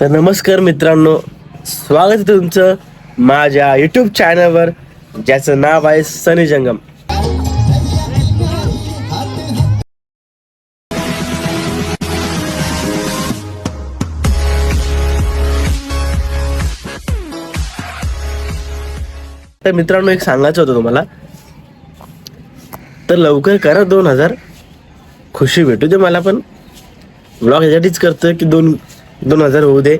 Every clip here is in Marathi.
तर नमस्कार मित्रांनो स्वागत आहे तुमचं माझ्या युट्यूब चॅनलवर ज्याचं नाव आहे सनी जंगम. तर मित्रांनो एक सांगायचं होतं तुम्हाला. तर लवकर करा दोन हजार. खुशी भेटू दे मला पण. ब्लॉग याच्यासाठीच करतोय की दोन दोन हजार होऊ दे.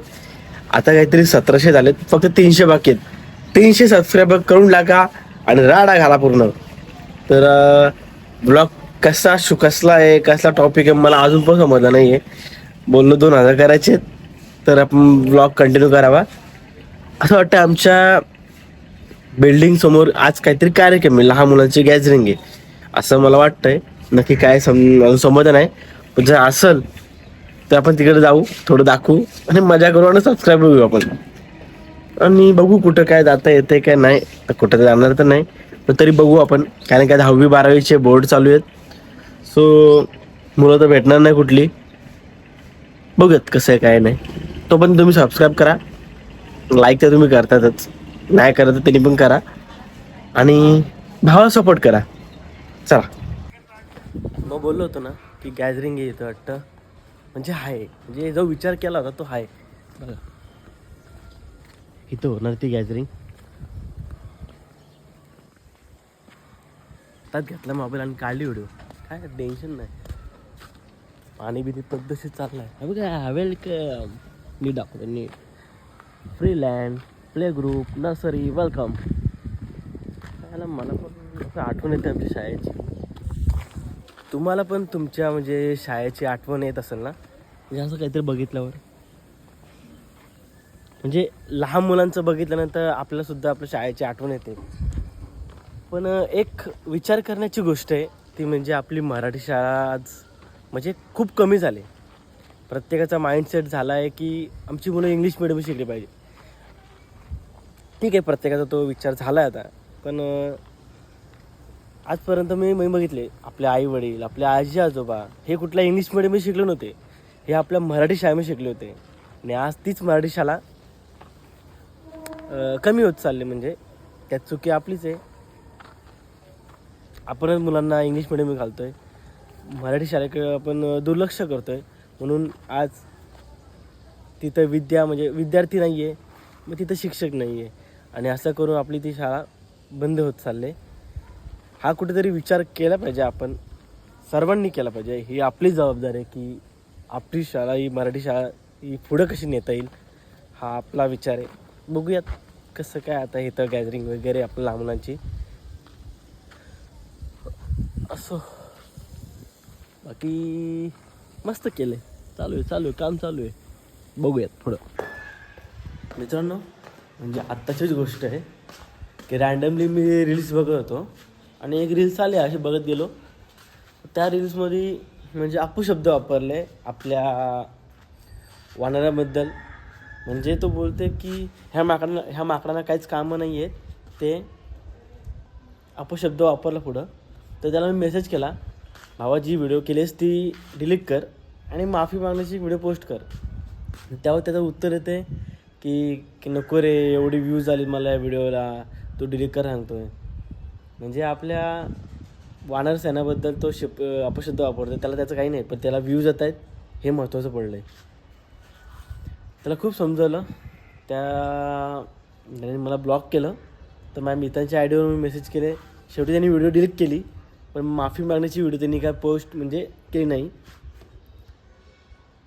आता काहीतरी सतराशे झालेत फक्त तीनशे बाकी आहेत. तीनशे सबस्क्रायबर करून टाका आणि राडा घाला पूर्ण. तर ब्लॉग कसा शु कसला आहे कसला टॉपिक आहे मला अजून पण समजला नाही आहे बोललो दोन हजार करायचे आहेत, तर आपण ब्लॉग कंटिन्यू करावा. असं वाटतं आमच्या बिल्डिंग समोर आज काहीतरी कार्यक्रम आहे लहान मुलांची गॅदरिंग आहे. असं मला वाटतंय. नक्की काय सम समजलं नाही. पण जर असेल तर आपण तिकडे जाऊ थोडं दाखवू आणि मजा करू आणि सबस्क्राईब होऊ आपण. आणि बघू कुठं काय जाता येते काय नाही. तर कुठं तर जाणार तर नाही पण तरी बघू आपण. कारण काय दहावी बारावीचे बोर्ड चालू आहेत. सो मुलं तर भेटणार नाही कुठली. बघूयात कसं आहे काय नाही. तो पण तुम्ही सबस्क्राईब करा. लाईक तर तुम्ही करतातच. नाही करत तर त्यांनी पण करा. आणि भावाला सपोर्ट करा. चला. मग बोललो होतो ना की गॅदरिंग येतं वाटतं. म्हणजे आहे म्हणजे जो विचार केला होता तो आहे बघा इथं होणार ती गॅदरिंग त्यात घेतला मोबाईल आणि काढली व्हिडिओ काय टेन्शन नाही. पाणी बिनी पद्धतशीर चाललाय. हे बघा वेलकम नीट दाखवतो नीट. Freeland play group nursery welcome मला पण आठवण येते आमच्या शाळेची. तुम्हाला पण तुमच्या म्हणजे शाळेची आठवण येत असेल ना? म्हणजे असं काहीतरी बघितल्यावर. म्हणजे लहान मुलांचं बघितल्यानंतर आपल्याला सुद्धा आपल्या शाळेची आठवण येते. पण एक विचार करण्याची गोष्ट आहे ती म्हणजे आपली मराठी शाळा आज म्हणजे खूप कमी झाली. प्रत्येकाचा माइंडसेट झाला आहे की आमची मुलं इंग्लिश मिडियम शिकली पाहिजे. ठीक आहे प्रत्येकाचा तो विचार झाला आहे आता. पण आजपर्यंत मी मी बघितले आपले आई वडील आपले आजी आजोबा हे कुठल्या इंग्लिश मिडियममध्ये शिकले नव्हते. हे आपल्या मराठी शाळेमध्ये शिकले होते. आणि आज तीच मराठी शाळा कमी होत चालली म्हणजे त्यात चुकी आपलीच आहे. आपणच मुलांना इंग्लिश मिडियम आहे मराठी शाळेकडे आपण दुर्लक्ष करतो आहे म्हणून आज तिथं विद्या म्हणजे विद्यार्थी नाही आहे मग तिथं शिक्षक नाही आहे आणि असं करून आपली ती शाळा बंद होत चालली. आहे हा कुठेतरी विचार केला पाहिजे आपण. सर्वांनी केला पाहिजे. ही आपली जबाबदारी आहे की आपली शाळा ही मराठी शाळा ही पुढं कशी नेता येईल हा आपला विचार आहे. बघूयात कसं काय आता इथं गॅदरिंग वगैरे आपल्या लहान मुलांची असं. बाकी मस्त केलंय. चालू आहे चालू आहे काम चालू आहे. बघूयात पुढं. मित्रांनो म्हणजे आत्ताचीच गोष्ट आहे की रँडमली मी रील्स बघत होतो. आणि एक रील्स आले असे बघत गेलो. त्या रील्समध्ये म्हणजे अपशब्द वापरले आपल्या वानराबद्दल. म्हणजे तो बोलते की ह्या माकडांना ह्या माकडांना काहीच कामं नाही आहेत ते अपशब्द वापरला पुढं. तर त्याला मी मेसेज केला भावा जी व्हिडिओ केलीस ती डिलीट कर आणि माफी मागण्याची व्हिडिओ पोस्ट कर. त्यावर त्याचं उत्तर येते की की नको रे एवढी व्ह्यूज आली मला या व्हिडिओला तो डिलीट कर सांगतोय. म्हणजे आपल्या वानर सेनाबद्दल तो शिप अपशब्द वापरतो त्याला त्याचं काही नाही पण त्याला व्ह्यूज येत आहेत हे महत्त्वाचं पडलं आहे त्याला खूप समजवलं त्या त्याने मला ब्लॉक केलं. तर माझ्या मित्रांच्या आयडीवर मी मेसेज केले. शेवटी त्यांनी व्हिडिओ डिलीट केली. पण माफी मागण्याची व्हिडिओ त्यांनी काय पोस्ट म्हणजे केली नाही.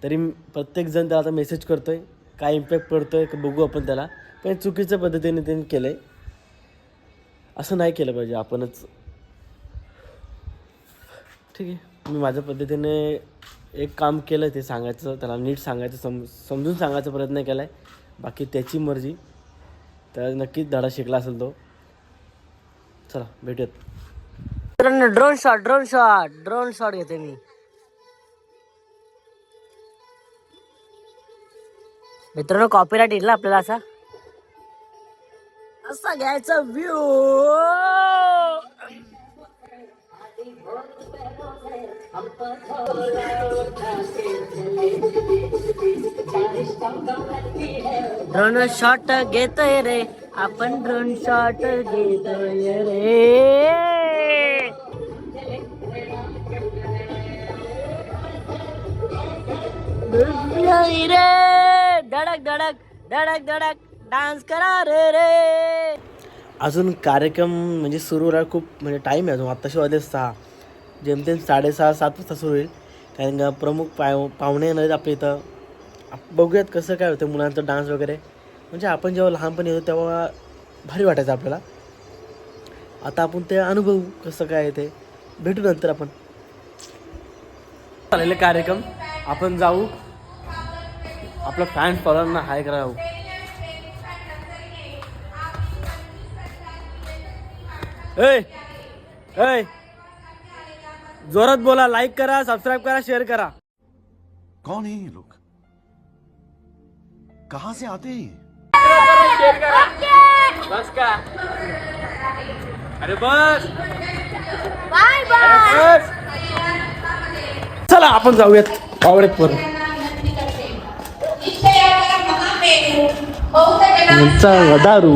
तरी प्रत्येकजण त्याला आता मेसेज करतो आहे काय इम्पॅक्ट पडतो आहे बघू आपण त्याला. पण चुकीच्या पद्धतीने त्यांनी केलं आहे असं नाही केलं पाहिजे आपणच. ठीक आहे. मी माझ्या पद्धतीने एक काम केलं ते सांगायचं त्याला नीट सांगायचं सम समजून सांगायचा प्रयत्न केला आहे बाकी त्याची मर्जी. तर नक्कीच धडा शिकला असेल तो. चला भेटूयात. मित्रांनो drone shot drone shot drone shot घेते मी. मित्रांनो कॉपीराइट येईल ना आपल्याला असा? असा घ्यायचा व्ह्यू ड्रोन शॉट घेतोय रे. आपण ड्रोन शॉट घेतोय रे. रे. धडक धडक धडक धडक. डान्स करा रे रे. अजून कार्यक्रम म्हणजे सुरू होणार खूप म्हणजे टाईम आहे अजून. आत्ताशी वाजले सहा. जेमतेम साडेसहा सात वाजता सुरू होईल. कारण का प्रमुख पाव पाहुणे येणार आहेत आपल्या इथं. आप- बघूयात कसं काय होतं मुलांचं डान्स वगैरे. म्हणजे आपण जेव्हा लहानपणी होतो तेव्हा भारी वाटायचं आपल्याला. आता आपण ते अनुभवू कसं काय ते. भेटू नंतर आपण. झालेले कार्यक्रम. आपण जाऊ. आपलं फॅन फॉलोअरना हाय करा ऐ जोरात बोला लाईक करा सबस्क्राईब करा शेअर करा. कौन है ये लोग? कहां से आते हैं ये? बस का। अरे बस। बस। चला आपण जाऊयात पावडेत पर दारू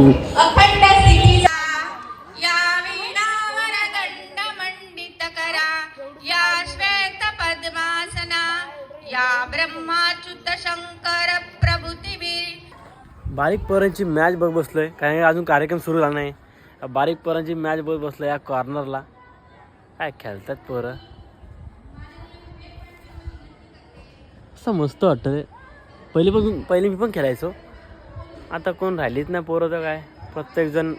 बारीक पोरांची मॅच बघ बसलोय. कारण अजून कार्यक्रम सुरू झाला नाही. बारीक पोरांची मॅच बघ बसलोय या कॉर्नरला काय खेळतात पोरं? असं मस्त वाटतं रे. पहिले पण पहिले मी पण खेळायचो. आता कोण राहिलीच नाही पोरं तर काय? प्रत्येकजण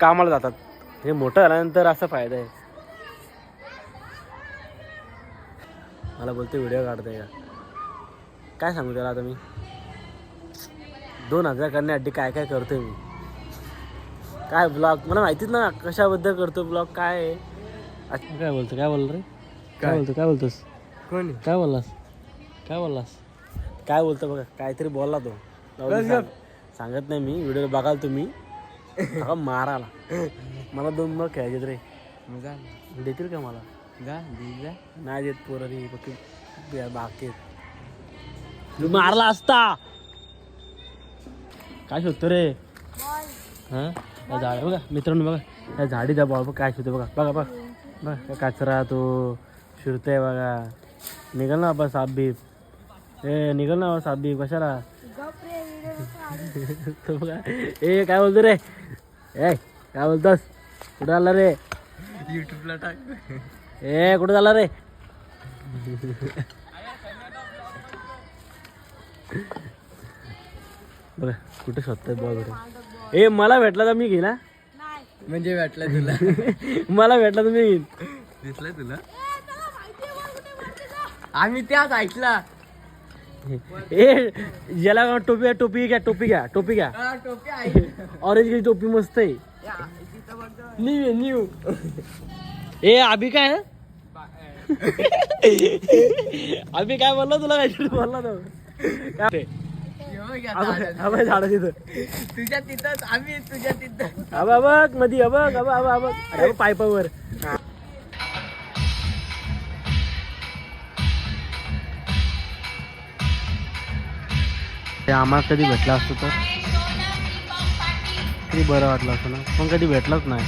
कामाला जातात. हे मोठं झाल्यानंतर असा फायदा आहे. मला बोलते व्हिडिओ काढता का? काय सांगू त्याला आता मी? दोन हजार करण्यासाठी काय काय करतोय मी? काय ब्लॉग मला माहितीच ना कशाबद्दल करतो ब्लॉग काय आहे? अच्छा, काय बोलतो? काय बोललो रे? काय? बोलतो? काय बोलतोस? कोण? काय बोललास? काय बोललास? काय बोलतो बघा काहीतरी बोलला तो. जाऊ दे, सांग- सांगत नाही मी व्हिडिओ बघाल तुम्ही. बघा माराला. मला दोन ब्लॉग खेळायचे रे. देतील का मला? नाही देत पोरं रे बाकी मारला असता. काय शोधतो रे? हा? या झाड बघा मित्रांनो बघा या झाडीचा बॉल बघ काय शोधतो बघा बघा बघा. बघा कचरा तो. शिरतोय बघा. निघल ना बाबा साप बीप. ए निघल ना बाबा साप बीप कशाला? तो बघा. ए काय बोलतो रे? ए काय बोलतोस? कुठं आला रे? युट्यूबला टाक. ए कुठं झाला रे? बघा कुठे शोधतोय? बॉल बरं ए मला भेटला तर मी घेईन हा. म्हणजे भेटला तुला. मला भेटला तर मी घेईन. दिसलाय तुला? आम्ही त्याच ऐकला. ए याला टोपी टोपी घ्या टोपी घ्या टोपी घ्या. टोपी ऑरेंज कलर टोपी मस्त आहे. न्यू आहे न्यू ए अभि काय? अभि काय बोलला तुला? काहीतरी बोलला तो. काय? अबे- अबे झाडं. तिथं. तुझ्या तिथंच आम्ही तुझ्या तिथं. अबा बघ नदी अबघ अबा अबा अबघ अरे पायपावर. ते आम्हाला कधी भेटला असतो तर किती बरं वाटलं असतं ना. पण कधी भेटलाच नाही.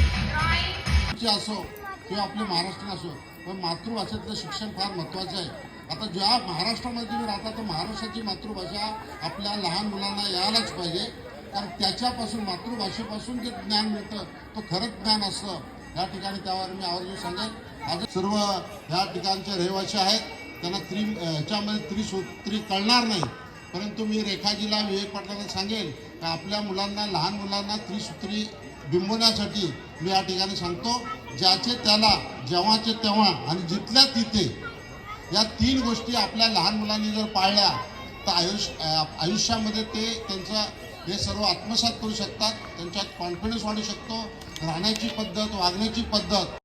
असो किंवा आपले महाराष्ट्र असो पण मातृभाषेतलं शिक्षण फार महत्त्वाचं आहे. आता ज्या महाराष्ट्रामध्ये तुम्ही राहता तर महाराष्ट्राची मातृभाषा आपल्या लहान मुलांना यायलाच पाहिजे. कारण त्याच्यापासून मातृभाषेपासून जे ज्ञान मिळतं तो खरंच ज्ञान असतं. या ठिकाणी त्यावर मी आवर्जून सांगेन. आज सर्व ह्या ठिकाणचे रहिवासी आहेत. त्यांना त्रि ह्याच्यामध्ये त्रिसूत्री कळणार नाही. परंतु मी रेखाजीला विवेक पाटलांना सांगेन की आपल्या मुलांना लहान मुलांना त्रिसूत्री बिंबवण्यासाठी मी या ठिकाणी सांगतो. ज्याचे त्याला जेव्हाचे तेव्हा आणि जिथल्या तिथे या तीन गोष्टी आपल्या लहान मुलांनी जर पाळल्या तर आयुष्य आयुष्यामध्ये ते त्यांचं हे सर्व आत्मसात करू शकतात त्यांच्यात कॉन्फिडन्स वाढू शकतो राहण्याची पद्धत वागण्याची पद्धत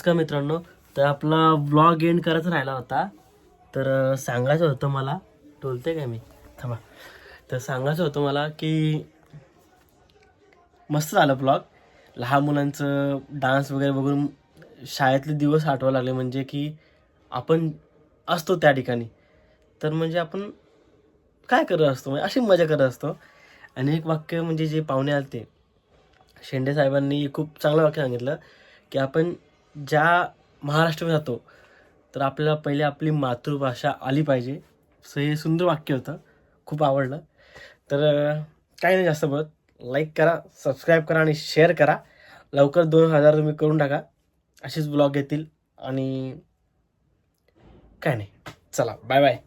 नमस्कार मित्रांनो तर आपला ब्लॉग एंड करायचा राहिला होता. तर सांगायचं होतं मला टोलते काय मी? थांबा. तर सांगायचं होतं मला की मस्त झालं ब्लॉग लहान मुलांचं डान्स वगैरे बघून शाळेतले दिवस आठवा लागले म्हणजे की आपण असतो त्या ठिकाणी. तर म्हणजे आपण काय करत असतो? म्हणजे अशी मजा करत असतो. आणि एक वाक्य म्हणजे जे पाहुणे आले ते शेंडे साहेबांनी खूप चांगलं वाक्य सांगितलं की आपण ज्या महाराष्ट्रामध्ये जातो तर आपल्याला पहिले आपली मातृभाषा आली पाहिजे. सो हे सुंदर वाक्य होतं. खूप आवडलं. तर काही नाही जास्त बोलत. लाईक करा सबस्क्राईब करा आणि शेअर करा. लवकर दोन हजार तुम्ही करून टाका. असेच ब्लॉग येतील आणि काय नाही. चला बाय बाय